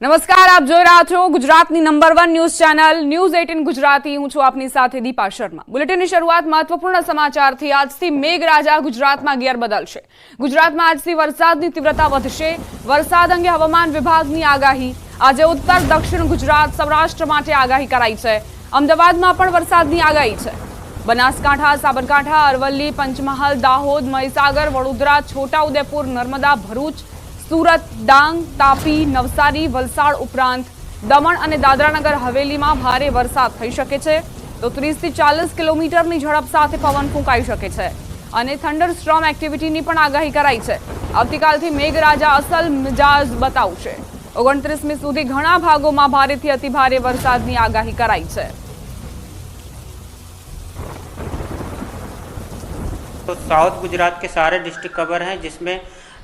નમસ્કાર, આપ જોઈ રહ્યા છો ગુજરાતની number one news channel news eighteen Gujarati. હું છું આપની સાથે દીપા શર્મા. બુલેટિનની શરૂઆત મહત્વપૂર્ણ સમાચારથી આજથી મેઘરાજા ગુજરાતમાં ગિયર બદલશે. ગુજરાતમાં આજથી વરસાદની તીવ્રતા વધશે. વરસાદ અંગે હવામાન વિભાગની આગાહી. આજે ઉત્તર, દક્ષિણ ગુજરાત, સૌરાષ્ટ્ર માટે આગાહી કરાઈ છે. અમદાવાદમાં પણ વરસાદની આગાહી છે. બનાસકાંઠા, સાબરકાંઠા, અરવલ્લી, પંચમહાલ, દાહોદ, મહીસાગર, વડોદરા, છોટાઉદેપુર, નર્મદા, ભરૂચ સુરત ડાંગ તાપી નવસારી વલસાડ ઉપરાંત દમણ અને દાદરાનગર હવેલીમાં ભારે વરસાદ થઈ શકે છે તો ત્રીસથી ચાલીસ કિલોમીટરની ઝડપ સાથે પવન ફૂંકાઈ શકે છે અને થંડર સ્ટ્રોમ એક્ટિવિટીની પણ આગાહી કરાઈ છે આવતીકાલથી મેઘરાજા અસલ મિજાજ બતાવશે ઓગણત્રીસમી સુધી ઘણા ભાગોમાં ભારેથી અતિભારે વરસાદની આગાહી કરાઈ છે तो साउथ गुजरात के सारे डिस्ट्रिक्ट कवर हैं जिसमें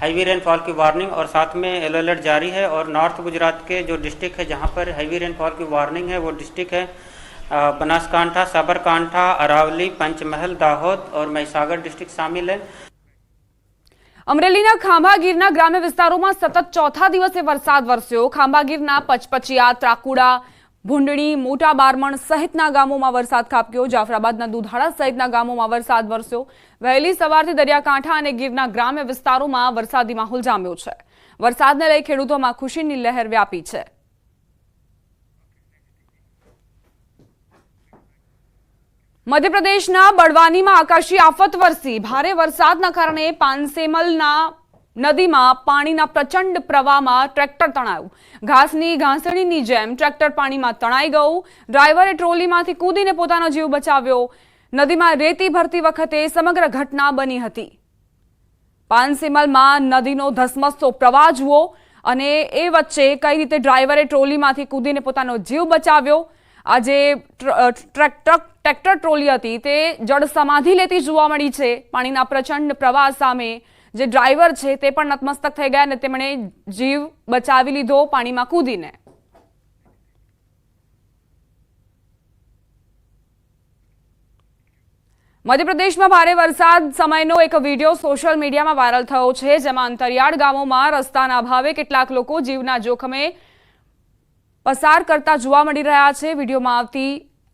हैवी रेनफॉल की वार्निंग और साथ में येलो अलर्ट जारी है और नॉर्थ गुजरात के जो डिस्ट्रिक्ट है जहाँ पर हैवी रेनफॉल की वार्निंग है वो डिस्ट्रिक्ट है अ, बनासकांठा साबरकांठा अरावली पंचमहल दाहोद और महिसागर डिस्ट्रिक्ट शामिल है અમરેલીના ખાંભાગીરના ગ્રામ્ય વિસ્તારોમાં સતત ચોથા દિવસે વરસાદ વરસ્યો ખાંભાગીરના પચપચિયા ત્રાકુડા ભૂંડણી, મોટા બારમણ સહિતના ગામોમાં વરસાદ ખાબક્યો. જાફરાબાદના દુધાળા સહિતના ગામોમાં વરસાદ વરસ્યો. વહેલી સવારથી દરિયાકાંઠા અને ગીરના ગ્રામ્ય વિસ્તારોમાં વરસાદી માહોલ જામ્યો છે. વરસાદને લઈ ખેડૂતોમાં ખુશીની લહેર વ્યાપી છે. મધ્યપ્રદેશના બડવાનીમાં આકાશી આફત વરસી. ભારે વરસાદના કારણે પાનસેમલના નદીમાં પાણીના પ્રચંડ પ્રવાહમાં ટ્રેક્ટર તણાયું. ઘાસની ઘાસણીની જેમ ટ્રેક્ટર પાણીમાં તણાઈ ગયું. ડ્રાઈવરે ટ્રોલીમાંથી કૂદીને પોતાનો જીવ બચાવ્યો. નદીમાં રેતી ભરતી વખતે સમગ્ર ઘટના બની હતી. પાનસિમલમાં નદીનો ધસમસતો પ્રવાહ જુઓ અને એ વચ્ચે કઈ રીતે ડ્રાઈવરે ટ્રોલીમાંથી કૂદીને પોતાનો જીવ બચાવ્યો. આ જે ટ્ર- અ, ટ્રેક- ટ્રક ટ્રેક્ટર ટ્રોલી હતી તે જળ સમાધિ લેતી જોવા મળી છે. પાણીના પ્રચંડ પ્રવાહ સામે જે ડ્રાઈવર છે તે પણ નતમસ્તક થઈ ગયા અને તેમણે જીવ બચાવી લીધો પાણીમાં કૂદીને. મધ્યપ્રદેશમાં ભારે વરસાદ સમયનો એક વીડિયો સોશિયલ મીડિયામાં વાયરલ થયો છે, જેમાં અંતરિયાળ ગામોમાં રસ્તાના અભાવે કેટલાક લોકો જીવના જોખમે પસાર કરતા જોવા મળી રહ્યા છે. વિડીયોમાં આવતી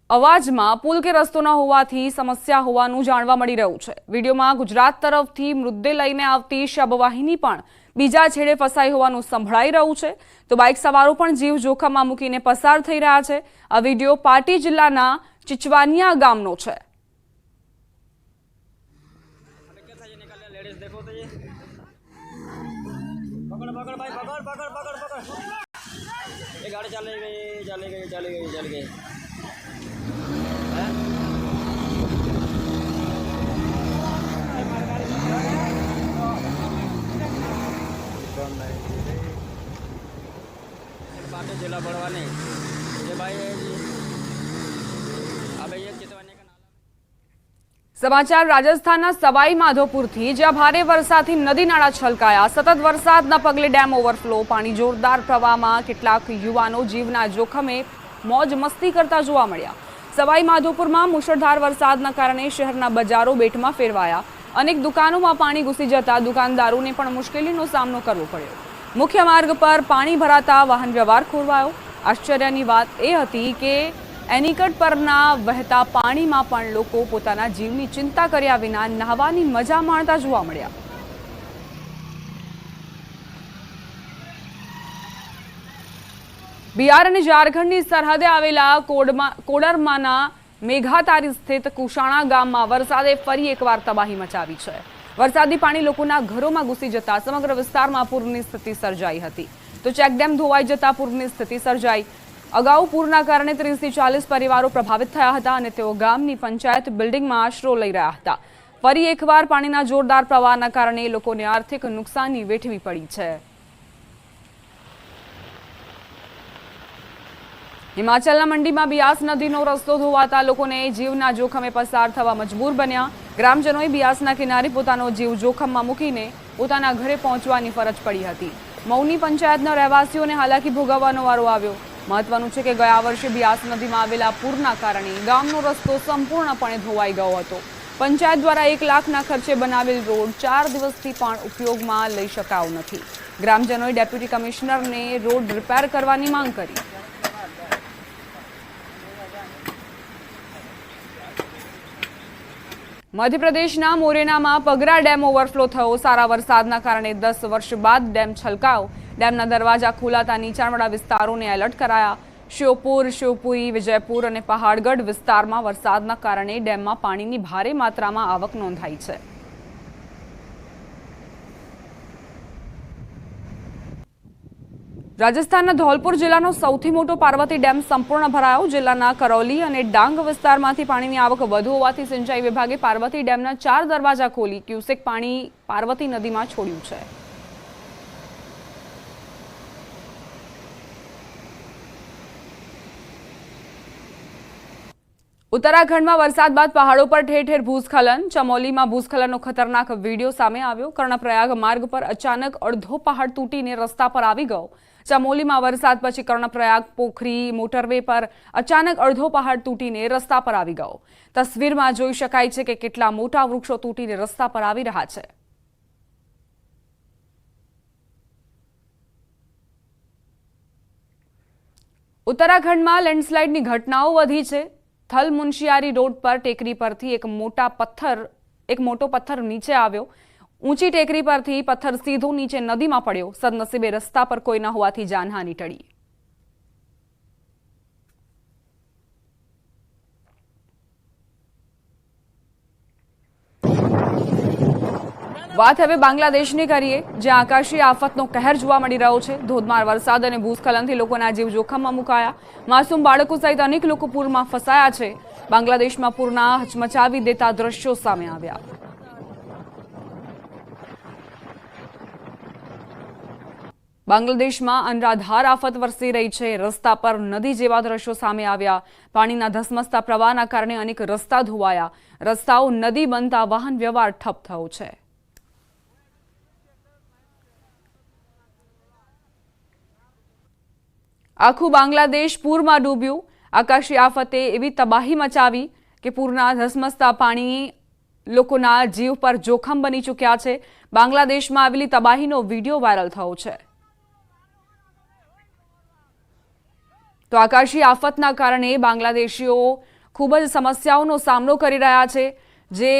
અવાજમાં પુલ કે રસ્તો ન હોવાથી સમસ્યા હોવાનું જાણવા મળી રહ્યું છે. વિડીયોમાં ગુજરાત તરફથી મૃતદેહ લઈને આવતી શબવાહિની પણ બીજા છેડે ફસાઈ હોવાનું સંભળાઈ રહ્યું છે. તો બાઇક સવારો પણ જીવ જોખમમાં મૂકીને પસાર થઈ રહ્યા છે. આ વીડિયો પાટી જિલ્લાના ચિચવાનિયા ગામનો છે. ગાડી ચાલી ગઈ ચાલી ગઈ ચાલી ગઈ ચાલી ગઈ. पाटे जिला बड़वानी ये भाई ये जी अब ये चितवानी का नाला સમાચાર રાજસ્થાનના સવાઈ માધોપુરથી જ્યાં ભારે વરસાદથી નદી નાળા છલકાયા સતત વરસાદના પગલે ડેમ ઓવરફ્લો પાણી જોરદાર પ્રવાહમાં કેટલાક યુવાનો જીવના જોખમે મોજ મસ્તી કરતા જોવા મળ્યા સવાઈ માધોપુરમાં મુશળધાર વરસાદના કારણે શહેરના બજારો બેટમાં ફેરવાયા અનેક દુકાનોમાં પાણી ઘૂસી જતા દુકાનદારોને પણ મુશ્કેલીનો સામનો કરવો પડ્યો. મુખ્ય માર્ગ પર પાણી ભરાતા વાહન વ્યવહાર ખોરવાયો. આશ્ચર્યની વાત એ હતી કે એનિકટ પરના વહેતા પાણીમાં પણ લોકો પોતાના જીવની ચિંતા કર્યા વિના નહાવાની મજા માણતા જોવા મળ્યા. બિહાર અને ઝારખંડની સરહદે આવેલા કોડમાં કોડરમાના મેઘાતારી સ્થિત કુશાણા ગામમાં વરસાદે ફરી એકવાર તબાહી મચાવી છે. વરસાદી પાણી લોકોના ઘરોમાં ઘૂસી જતા સમગ્ર વિસ્તારમાં પૂરની સ્થિતિ સર્જાઈ હતી. તો ચેકડેમ ધોવાઈ જતા પૂરની સ્થિતિ સર્જાઈ. અગાઉ પૂરના કારણે ત્રીસથી ચાલીસ પરિવારો પ્રભાવિત થયા હતા અને તેઓ ગામની પંચાયત બિલ્ડિંગમાં આશરો લઈ રહ્યા હતા. ફરી એકવાર પાણીના જોરદાર પ્રવાહના કારણે લોકોને આર્થિક નુકસાની વેઠવી પડી છે. હિમાચલના મંડીમાં બિયાસ નદીનો રસ્તો ધોવાતા લોકોને જીવના જોખમે પસાર થવા મજબૂર બન્યા. ગ્રામજનોએ બિયાસના કિનારે પોતાનો જીવ જોખમમાં મૂકીને પોતાના ઘરે પહોંચવાની ફરજ પડી હતી. મૌની પંચાયતના રહેવાસીઓને હાલાકી ભોગવવાનો વારો આવ્યો. મહત્વનું છે કે ગયા વર્ષે બિયાસ નદીમાં આવેલા પૂરના કારણે ગામનો રસ્તો સંપૂર્ણપણે ધોવાઈ ગયો હતો. પંચાયત દ્વારા એક લાખના ખર્ચે બનાવેલ રોડ ચાર દિવસથી પણ ઉપયોગમાં લઈ શકાયો નથી. ગ્રામજનોએ ડેપ્યુટી કમિશનરને રોડ રિપેર કરવાની માંગ કરી. મધ્યપ્રદેશના મોરેનામાં પગરા ડેમ ઓવરફ્લો થયો. સારા વરસાદના કારણે દસ વર્ષ બાદ ડેમ છલકાયો. ડેમના દરવાજા ખોલાતા નીચાણવાળા વિસ્તારોને એલર્ટ કરાયા. શ્યોપુર શિવપુરી વિજયપુર અને પહાડગઢ વિસ્તારમાં વરસાદના કારણે ડેમમાં પાણીની ભારે માત્રામાં આવક નોંધાઈ છે. રાજસ્થાનના ધોલપુર જિલ્લાનો સૌથી મોટો પાર્વતી ડેમ સંપૂર્ણ ભરાયો. જિલ્લાના કરૌલી અને ડાંગ વિસ્તારમાંથી પાણીની આવક વધુ હોવાથી સિંચાઈ વિભાગે પાર્વતી ડેમના ચાર દરવાજા ખોલી. ક્યુસેક પાણી પાર્વતી નદીમાં છોડ્યું છે. ઉત્તરાખંડમાં વરસાદ બાદ પહાડો પર ઠેર ઠેર ભૂસ્ખલન. ચમોલીમાં ભૂસ્ખલનનો ખતરનાક વીડિયો સામે આવ્યો. કર્ણપ્રયાગ માર્ગ પર અચાનક અડધો પહાડ તૂટીને રસ્તા પર આવી ગયો. ચમોલીમાં વરસાદ પછી કર્ણપ્રયાગ પોખરી મોટરવે પર અચાનક અડધો પહાડ તૂટીને રસ્તા પર આવી ગયો. તસવીરમાં જોઈ શકાય છે કે કેટલા મોટા વૃક્ષો તૂટીને રસ્તા પર આવી રહ્યા છે. ઉત્તરાખંડમાં લેન્ડસ્લાઇડની ઘટનાઓ વધી છે. થલ મુનશિયારી રોડ પર ટેકરી પરથી એક મોટા પથ્થર, એક મોટો પથ્થર નીચે આવ્યો. ઊંચી ટેકરી પરથી પથ્થર સીધો નીચે નદીમાં પડ્યો. સદનસીબે રસ્તા પર કોઈ ન હોવાથી જાનહાની ટળી. વાત હવે બાંગ્લાદેશની કરીએ, જ્યાં આકાશી આફતનો કહેર જોવા મળી રહ્યો છે. ધોધમાર વરસાદ અને ભૂસ્ખલનથી લોકોના જીવ જોખમમાં મુકાયા. માસૂમ બાળકો સહિત અનેક લોકો પૂરમાં ફસાયા છે. બાંગ્લાદેશમાં પૂરના હચમચાવી દેતા દ્રશ્યો સામે આવ્યા. બાંગ્લાદેશમાં અનરાધાર આફત વરસી રહી છે. રસ્તા પર નદી જેવા દ્રશ્યો સામે આવ્યા. પાણીના ધસમસતા પ્રવાહના કારણે અનેક રસ્તા ધોવાયા. રસ્તાઓ નદી બનતા વાહન વ્યવહાર ઠપ થયો છે. આખું બાંગ્લાદેશ પૂરમાં ડૂબ્યું. આકાશી આફતે એવી તબાહી મચાવી કે પૂરના ધસમસતા પાણી લોકોના જીવ પર જોખમ બની ચૂક્યા છે. બાંગ્લાદેશમાં આવેલી તબાહીનો વીડિયો વાયરલ થયો છે. તો આકાશી આફતના કારણે બાંગ્લાદેશીઓ ખૂબ જ સમસ્યાઓનો સામનો કરી રહ્યા છે. જે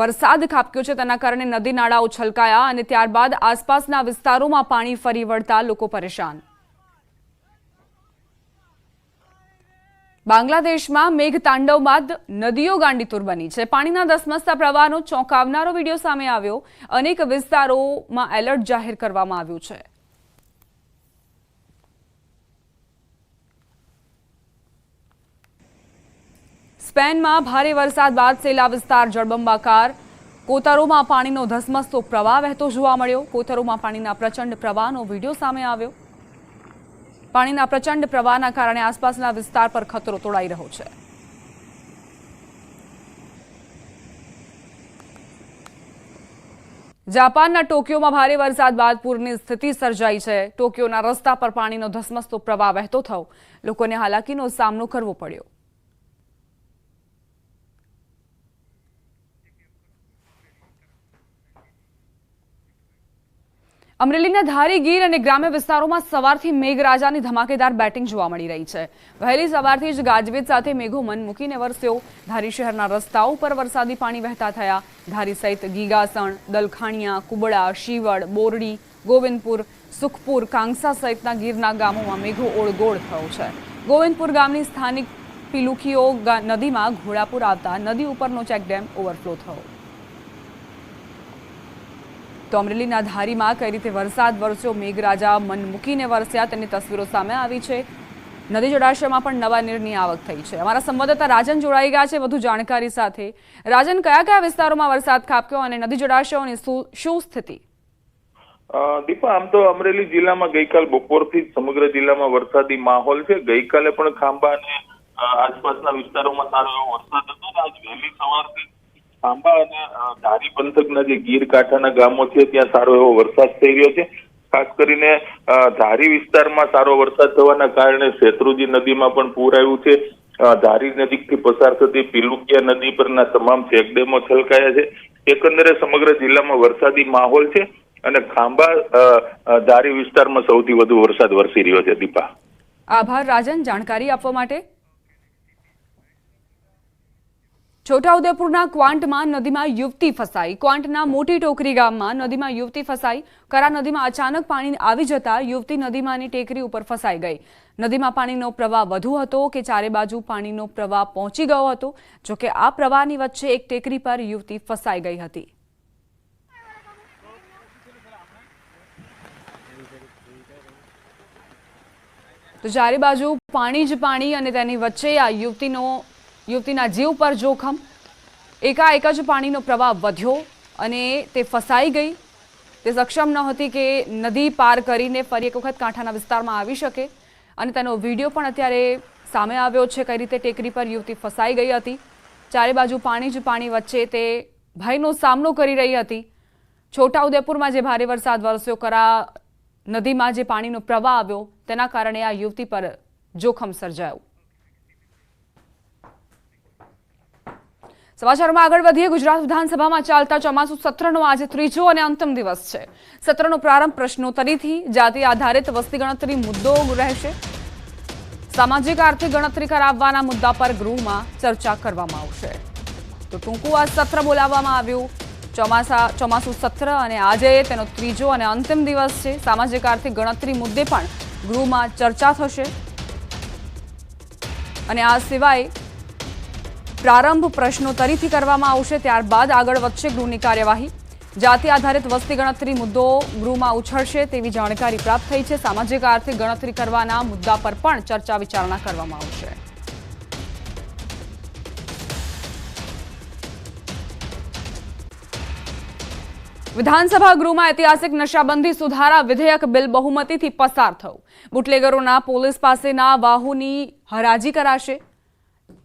વરસાદ ખાબક્યો છે તેના કારણે નદી નાળાઓ છલકાયા અને ત્યારબાદ આસપાસના વિસ્તારોમાં પાણી ફરી વળતા લોકો પરેશાન. બાંગ્લાદેશમાં મેઘતાંડવ બાદ નદીઓ ગાંડીતુર બની છે. પાણીના ધસમસતા પ્રવાહનો ચોંકાવનારો વીડિયો સામે આવ્યો. અનેક વિસ્તારોમાં એલર્ટ જાહેર કરવામાં આવ્યું છે. સ્પેનમાં ભારે વરસાદ બાદ સેલા વિસ્તાર જળબંબાકાર. કોતરોમાં પાણીનો ધસમસતો પ્રવાહ વહેતો જોવા મળ્યો. કોતરોમાં પાણીના પ્રચંડ પ્રવાહનો વીડિયો સામે આવ્યો. પાણીના પ્રચંડ પ્રવાહના કારણે આસપાસના વિસ્તાર પર ખતરો તોડાઈ રહ્યો છે. જાપાનના ટોક્યોમાં ભારે વરસાદ બાદ પૂરની સ્થિતિ સર્જાઈ છે. ટોક્યોના રસ્તા પર પાણીનો ધસમસતો પ્રવાહ વહેતો થયો. લોકોને હાલાકીનો સામનો કરવો પડ્યો. અમરેલીના ધારી ગીર અને ગ્રામ્ય વિસ્તારોમાં સવારથી મેઘરાજાની ધમાકેદાર બેટિંગ જોવા મળી રહી છે. વહેલી સવારથી જ ગાજવીજ સાથે મેઘો મન મૂકીને વરસ્યો. ધારી શહેરના રસ્તાઓ પર વરસાદી પાણી વહેતા થયા. ધારી સહિત ગીગાસણ, દલખાણિયા, કુબડા, શિવડ, બોરડી, ગોવિંદપુર, સુખપુર, કાંગસા સહિતના ગીરના ગામોમાં મેઘો ઓળગોળ થયો છે. ગોવિંદપુર ગામની સ્થાનિક પિલુખીઓ નદીમાં ઘોડાપુર આવતા નદી ઉપરનો ચેકડેમ ઓવરફ્લો થયો. તો અમરેલીના ધારીમાં કઈ રીતે વરસાદ વરસ્યો, મેઘરાજા મન મૂકીને વરસ્યા, તેની તસવીરો સામે આવી છે. નદી જળાશયમાં પણ નવા નીરની આવક થઈ છે. અમારા સંવાદદાતા રાજન જોડાઈ ગયા છે વધુ જાણકારી સાથે. રાજન, કયા કયા વિસ્તારોમાં વરસાદ ખાબક્યો અને નદી જળાશયોની શું સ્થિતિ? દીપા, આમ તો અમરેલી જિલ્લામાં ગઈકાલ બપોરથી જ સમગ્ર જિલ્લામાં વરસાદી માહોલ છે. ગઈકાલે પણ ખાંભા અને આસપાસના વિસ્તારોમાં સારો એવો વરસાદ હતો. આજ વહેલી સવારથી ખાંભા અને ધારી પંથકના જે ગીર કાંઠાના ગામો છે, ત્યાં સારો એવો વરસાદ થઈ રહ્યો છે. ખાસ કરીને ધારી વિસ્તારમાં સારો વરસાદ થવાના કારણે શેત્રુજી નદીમાં પણ પૂર આવ્યું છે. ધારી નજીકથી પસાર થતી પિલુકિયા નદી પરના તમામ ચેકડેમો છલકાયા છે. એકંદરે સમગ્ર જિલ્લામાં વરસાદી માહોલ છે અને ખાંભા ધારી વિસ્તારમાં સૌથી વધુ વરસાદ વરસી રહ્યો છે, દીપા. આભાર, રાજન. જાણકારી આપવા માટે છોટાઉદેપુરના ક્વાંટમાં નદીમાં યુવતી ફસાઈ. ક્વાંટના મોટી ટોકરી ગામમાં નદીમાં યુવતી ફસાઈ. કરા નદીમાં અચાનક પાણી આવી જતા યુવતી નદીમાંની ટેકરી ઉપર ફસાઈ ગઈ. નદીમાં પાણીનો પ્રવાહ વધુ હતો કે ચારે બાજુ પાણીનો પ્રવાહ પહોંચી ગયો હતો, જોકે આ પ્રવાહની વચ્ચે એક ટેકરી પર યુવતી ફસાઈ ગઈ હતી. તો ચારે બાજુ પાણી જ પાણી અને તેની વચ્ચે આ યુવતીનો યુવતીના જીવ પર જોખમ. એકાએક જ પાણીનો પ્રવાહ વધ્યો અને તે ફસાઈ ગઈ. તે સક્ષમ ન હતી કે નદી પાર કરીને ફરી એક વખત કાંઠાના વિસ્તારમાં આવી શકે. અને તેનો વીડિયો પણ અત્યારે સામે આવ્યો છે કઈ રીતે ટેકરી પર યુવતી ફસાઈ ગઈ હતી. ચારે બાજુ પાણી જ પાણી વચ્ચે તે ભયનો સામનો કરી રહી હતી. છોટાઉદેપુરમાં જે ભારે વરસાદ વરસ્યો, કરા નદીમાં જે પાણીનો પ્રવાહ આવ્યો, તેના કારણે આ યુવતી પર જોખમ સર્જાયું. સમાચારોમાં આગળ વધીએ. ગુજરાત વિધાનસભામાં ચાલતા ચોમાસુ સત્રનો આજે ત્રીજો અને અંતિમ દિવસ છે. સત્રનો પ્રારંભ પ્રશ્નોત્તરીથી જાતિ આધારિત વસ્તી ગણતરી મુદ્દો રહેશે. સામાજિક આર્થિક ગણતરી કરાવવાના મુદ્દા પર ગૃહમાં ચર્ચા કરવામાં આવશે. તો ટૂંકું આ સત્ર બોલાવવામાં આવ્યું. ચોમાસા, ચોમાસુ સત્ર અને આજે તેનો ત્રીજો અને અંતિમ દિવસ છે. સામાજિક આર્થિક ગણતરી મુદ્દે પણ ગૃહમાં ચર્ચા થશે. અને આ સિવાય પ્રારંભ પ્રશ્નોત્તરીથી કરવામાં આવશે, ત્યારબાદ આગળ વધશે ગૃહની કાર્યવાહી. જાતિ આધારિત વસ્તી ગણતરી મુદ્દો ગૃહમાં ઉછળશે તેવી જાણકારી પ્રાપ્ત થઈ છે. સામાજિક આર્થિક ગણતરી કરવાના મુદ્દા પર પણ ચર્ચા વિચારણા કરવામાં આવશે. વિધાનસભા ગૃહમાં ઐતિહાસિક નશાબંધી સુધારા વિધેયક બિલ બહુમતીથી પસાર થયું. બુટલેગરોના પોલીસ પાસેના વાહુની હરાજી કરાશે.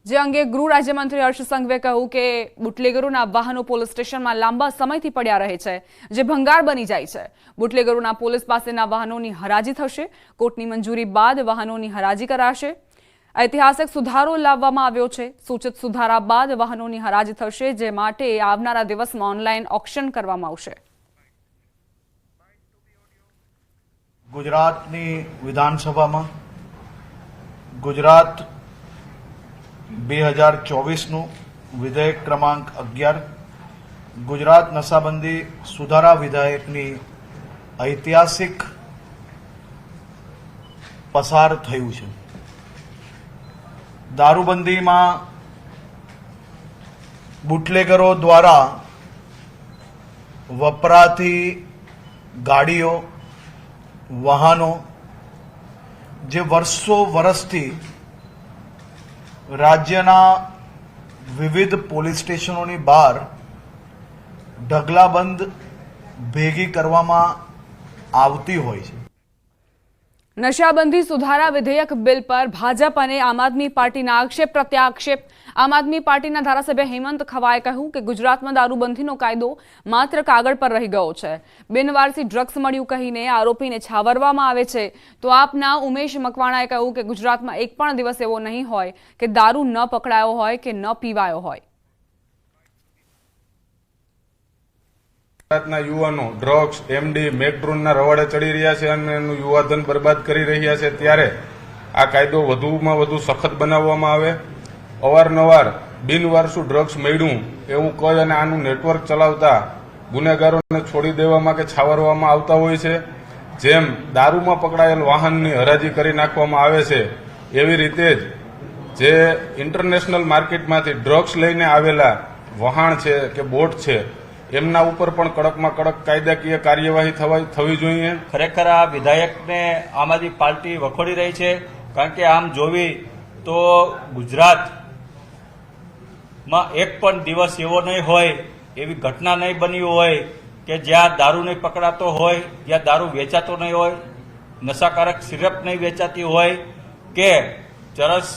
જે અંગે ગૃહ રાજ્યમંત્રી હર્ષ સંઘવે કહ્યું કે બુટલેગરોના વાહનો પોલીસ સ્ટેશનમાં લાંબા સમયથી પડ્યા રહે છે, જે ભંગાર બની જાય છે. બુટલેગરોના પોલીસ પાસેના વાહનોની હરાજી થશે, કોર્ટની મંજૂરી બાદ વાહનોની હરાજી કરાશે. ઐતિહાસિક સુધારો લાવવામાં આવ્યો છે. સૂચિત સુધારા બાદ વાહનોની હરાજી થશે, જે માટે આવનારા દિવસમાં ઓનલાઈન ઓક્શન કરવામાં આવશે. ગુજરાતની વિધાનસભામાં ગુજરાત બે હજાર ચોવીસનું વિધેયક ક્રમાંક અગિયાર, ગુજરાત નશાબંધી સુધારા વિધેયકની ઐતિહાસિક પસાર થયું છે. દારૂબંધીમાં બુટલેગરો દ્વારા વપરાતી ગાડીઓ, વાહનો જે વર્ષો વર્ષથી રાજ્યના વિવિધ પોલીસ સ્ટેશનોની બહાર ઢગલાબંધ ભેગી કરવામાં આવતી હોય છે. નશાબંધી સુધારા વિધેયક બિલ પર ભાજપ અને આમ આદમી પાર્ટીના આક્ષેપ પ્રત્યાક્ષેપ. આમ આદમી પાર્ટીના ધારાસભ્ય હેમંત ખવાએ કહ્યું કે ગુજરાતમાં દારૂબંધીનો કાયદો માત્ર કાગળ પર રહી ગયો છે. બિનવારસી ડ્રગ્સ મળ્યું કહીને આરોપીને છાવરવામાં આવે છે. તો આપના ઉમેશ મકવાણાએ કહ્યું કે ગુજરાતમાં એક પણ દિવસ એવો નહીં હોય કે દારૂ ન પકડાયો હોય કે ન પીવાયો હોય. ગુજરાતના યુવાનો, ડ્રગ્સ એમડી મેકડ્રોનના રવાડે ચડી રહ્યા છે અને એનું યુવાધન બરબાદ કરી રહ્યા છે ત્યારે આ કાયદો વધુમાં વધુ સખત બનાવવામાં આવે. અવારનવાર બિનવારસુ ડ્રગ્સ મળ્યું એવું કદ અને આનું નેટવર્ક ચલાવતા ગુનેગારોને છોડી દેવામાં કે છાવરવામાં આવતા હોય છે. જેમ દારૂમાં પકડાયેલ વાહનની હરાજી કરી નાખવામાં આવે છે, એવી રીતે જ જે ઇન્ટરનેશનલ માર્કેટમાંથી ડ્રગ્સ લઈને આવેલા વહાણ છે કે બોટ છે એમના ઉપર પણ કડકમાં કડક કાયદાકીય કાર્યવાહી થવી જોઈએ. ખરેખર આ વિધાયકને આમ આદમી પાર્ટી વખોડી રહી છે. કારણ કે આમ જોવી તો ગુજરાતમાં એક પણ દિવસ એવો નહીં હોય, એવી ઘટના નહીં બની હોય કે જ્યાં દારૂ નહીં પકડાતો હોય, જ્યાં દારૂ વેચાતો નહીં હોય, નશાકારક સિરપ નહીં વેચાતી હોય કે ચરસ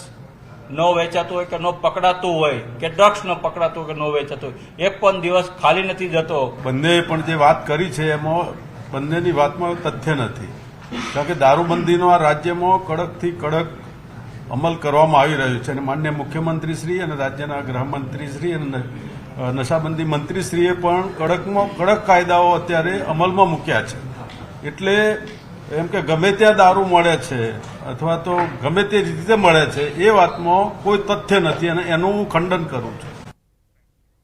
ન વેચાતું હોય કે ન પકડાતું હોય, કે ડ્રગ્સ ન પકડાતું હોય કે ન વેચાતું હોય, એક પણ દિવસ ખાલી નથી જતો. બંને પણ જે વાત કરી છે એમાં બંનેની વાતમાં તથ્ય નથી. કારણ કે દારૂબંધીનો આ રાજ્યમાં કડકથી કડક અમલ કરવામાં આવી રહ્યો છે અને માન્ય મુખ્યમંત્રી શ્રી અને રાજ્યના ગૃહમંત્રી શ્રી અને નશાબંધી મંત્રીશ્રીએ પણ કડકમાં કડક કાયદાઓ અત્યારે અમલમાં મૂક્યા છે. એટલે એમ કે ગમે ત્યાં દારૂ મળે છે, અથવા તો ગમે તે રીતે મળે છે, એ વાતમાં કોઈ તથ્ય નથી અને એનું હું ખંડન કરું છું.